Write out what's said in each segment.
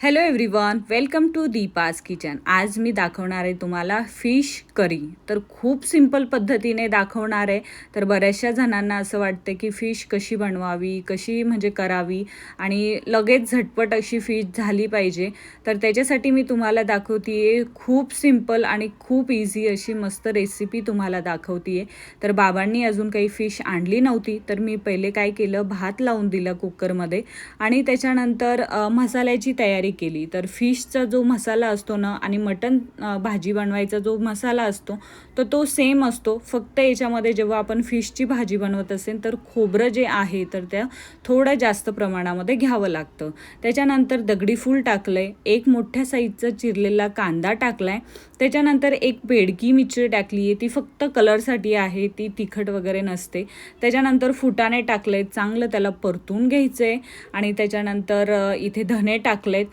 Hello everyone welcome to Deepa's kitchen आज मी दाखवणार आहे तुम्हाला फिश करी तर खूप सिंपल पद्धतीने दाखवणार आहे. तर बऱ्याचशा जणांना असं वाटतं की फिश कशी बनवावी कशी म्हणजे करावी आणि लगेच झटपट अशी फिश झाली पाहिजे. तर त्याच्यासाठी मी तुम्हाला दाखवते आहे खूप सिंपल आणि खूप इझी अशी मस्त रेसिपी तुम्हाला दाखवते आहे तर बाबांनी अजून काही फिश आणली नव्हती तर मी पहिले काय केलं भात लावून दिला कुकरमध्ये आणि त्याच्यानंतर मसाल्याची तयारी केली. तर फिशचा जो मसाला असतो ना आणि मटन भाजी बनवायचा जो मसाला असतो तर तो सेम असतो. फक्त याच्यामध्ये जेव्हा आपण फिशची भाजी बनवत असेल तर खोबरं जे आहे तर त्या थोडं जास्त प्रमाणामध्ये घ्यावं लागतं. त्याच्यानंतर दगडी फूल टाकलं आहे एक मोठ्या साईजचा चिरलेला कांदा टाकला आहे त्याच्यानंतर एक बेडकी मिरची टाकली आहे ती फक्त कलरसाठी आहे ती तिखट वगैरे नसते. त्याच्यानंतर फुटाणे टाकले चांगलं त्याला परतून घ्यायचं आहे आणि त्याच्यानंतर इथे धने टाकलेत.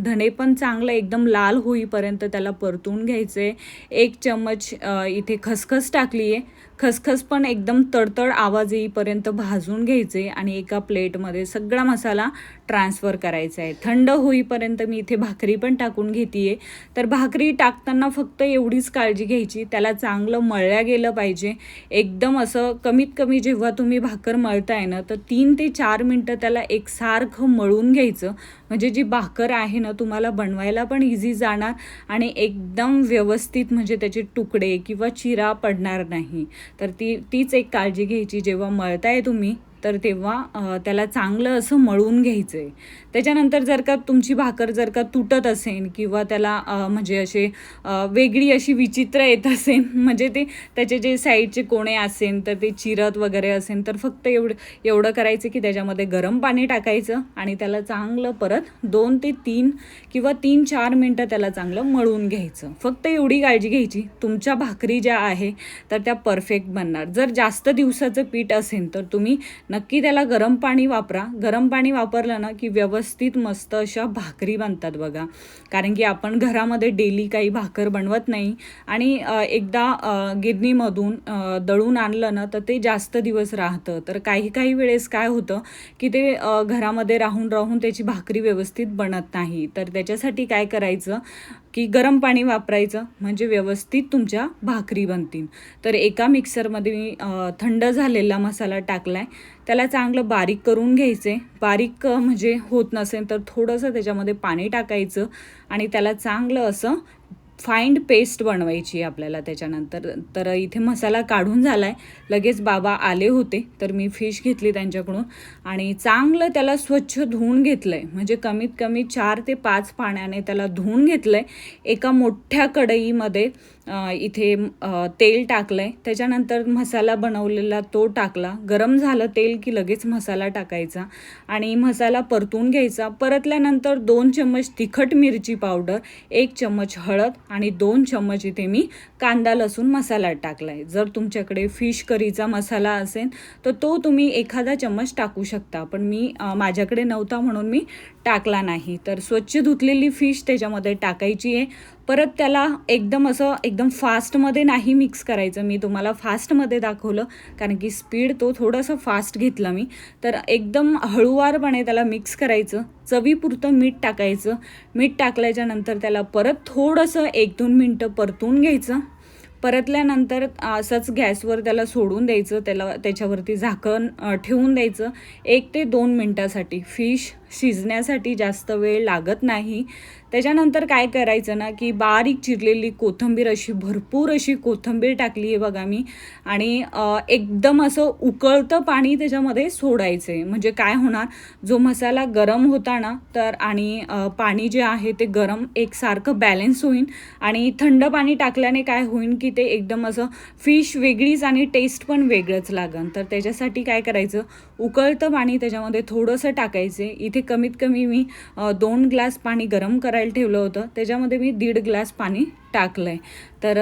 धने पण चांगलं एकदम लाल होईपर्यंत त्याला परतून घ्यायचे. एक चम्मच इथे खसखस टाकली आहे खसखस पण एकदम तडतड आवाज येईपर्यंत भाजून घ्यायचे आणि एका प्लेटमध्ये सगळा मसाला ट्रान्सफर करायचा आहे. थंड होईपर्यंत मी इथे भाकरी पण टाकून घेते आहे तर भाकरी टाकताना फक्त एवढीच काळजी घ्यायची त्याला चांगलं मळल्या गेलं पाहिजे. एकदम असं कमीत कमी जेव्हा तुम्ही भाकर मळताय ना तर तीन ते चार मिनटं त्याला एकसारखं मळून घ्यायचं. म्हणजे जी भाकर आहे ना तुम्हाला बनवायला पण इझी जाणार आणि एकदम व्यवस्थित म्हणजे त्याचे तुकडे किंवा चिरा पडणार नाही. तर ती तीच एक काळजी घ्यायची जेव्हा मळताय तुम्ही तर तेव्हा त्याला चांगलं असं मळून घ्यायचं आहे त्याच्यानंतर जर का तुमची भाकर जर का तुटत असेल किंवा त्याला म्हणजे असे वेगळी अशी विचित्र येत असेल म्हणजे ते त्याचे जे साईडचे कोणे असेल तर ते चिरत वगैरे असेल तर फक्त एवढं एवढं करायचं की त्याच्यामध्ये गरम पाणी टाकायचं आणि त्याला चांगलं परत दोन ते तीन किंवा तीन चार मिनटं त्याला चांगलं मळून घ्यायचं. फक्त एवढी काळजी घ्यायची तुमच्या भाकरी ज्या आहे तर त्या परफेक्ट बनणार. जर जास्त दिवसाचं पीठ असेल तर तुम्ही नक्की त्याला गरम पाणी वापरा. गरम पाणी वापरलं ना की व्यवस्थित मस्त अशा भाकरी बनतात बघा. कारण की आपण घरामध्ये डेली काही भाकर बनवत नाही. आणि एकदा गिरणीमधून दळून आणलं ना तर ते जास्त दिवस राहतं. तर काही काही वेळेस काय होतं की ते घरामध्ये राहून राहून त्याची भाकरी व्यवस्थित बनत नाही. तर त्याच्यासाठी काय करायचं की गरम पाणी वापरायचं. म्हणजे व्यवस्थित तुमच्या भाकरी बनतील. तर एका मिक्सरमध्ये मी थंड झालेला मसाला टाकला आहे त्याला चांगलं बारीक करून घ्यायचे. बारीक म्हणजे होत नसेल तर थोडंसं त्याच्यामध्ये पाणी टाकायचं आणि त्याला चांगलं असं फाईंड पेस्ट बनवायची आहे आपल्याला त्याच्यानंतर. तर इथे मसाला काढून झाला आहे लगेच बाबा आले होते तर मी फिश घेतली त्यांच्याकडून आणि चांगलं त्याला स्वच्छ धुवून घेतलं आहे म्हणजे कमीत कमी चार ते पाच पाण्याने त्याला धुवून घेतलं आहे एका मोठ्या कढईमध्ये इथे तेल टाकलं आहे त्याच्यानंतर मसाला बनवलेला तो टाकला. गरम झालं तेल की लगेच मसाला टाकायचा आणि मसाला परतून घ्यायचा. परतल्यानंतर दोन चम्मच तिखट मिरची पावडर एक चम्मच हळद आणि दोन चम्मच इथे मी कांदा लसूण मसाला टाकला आहे जर तुमच्याकडे फिश करीचा मसाला असेल तर तो तुम्ही एखादा चम्मच टाकू शकता. पण मी माझ्याकडे नव्हता म्हणून मी टाकला नाही. तर स्वच्छ धुतलेली फिश त्याच्यामध्ये टाकायची आहे. परत त्याला एकदम असं एकदम फास्टमध्ये नाही मिक्स करायचं. मी तुम्हाला फास्टमध्ये दाखवलं कारण की स्पीड तो थोडंसं फास्ट घेतला मी. तर एकदम हळूवारपणे त्याला मिक्स करायचं. चवीपुरतं मीठ टाकायचं. मीठ टाकल्याच्या नंतर त्याला परत थोडंसं एक दोन मिनटं परतून घ्यायचं. परतल्यानंतर असंच गॅसवर त्याला सोडून द्यायचं. त्याला त्याच्यावरती झाकण ठेवून द्यायचं. एक ते दोन मिनटासाठी. फिश शिजण्यासाठी जास्त वेळ लागत नाही. त्याच्यानंतर काय करायचं ना की बारीक चिरलेली कोथिंबीर अशी भरपूर अशी कोथिंबीर टाकली आहे बघा मी. आणि एकदम असं उकळतं पाणी त्याच्यामध्ये सोडायचं आहे म्हणजे काय होणार जो मसाला गरम होता ना तर आणि पाणी जे आहे ते गरम एकसारखं बॅलेन्स होईल आणि थंड पाणी टाकल्याने काय होईल की ते एकदम असं फिश वेगळीच आणि टेस्ट पण वेगळंच लागन. तर त्याच्यासाठी काय करायचं उकळतं पाणी त्याच्यामध्ये थोडंसं टाकायचे इथे कमीत कमी मी दोन ग्लास पाणी गरम करायला ठेवलं होतं. त्याच्यामध्ये मी दीड ग्लास पाणी टाकलं आहे तर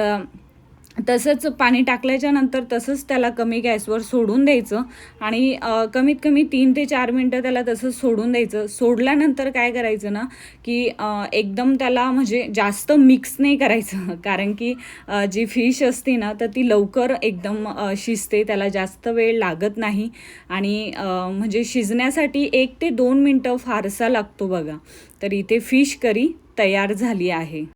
तसंच पाणी टाकल्याच्या नंतर तसंच त्याला कमी गॅसवर सोडून द्यायचं आणि कमीत कमी तीन ते चार मिनटं त्याला तसंच सोडून द्यायचं. सोडल्यानंतर काय करायचं ना की एकदम त्याला म्हणजे जास्त मिक्स नाही करायचं. कारण की जी फिश असते ना तर ती लवकर एकदम शिजते त्याला जास्त वेळ लागत नाही. आणि म्हणजे शिजण्यासाठी एक ते दोन मिनटं फारसा लागतो बघा. तर इथे फिश करी तयार झाली आहे.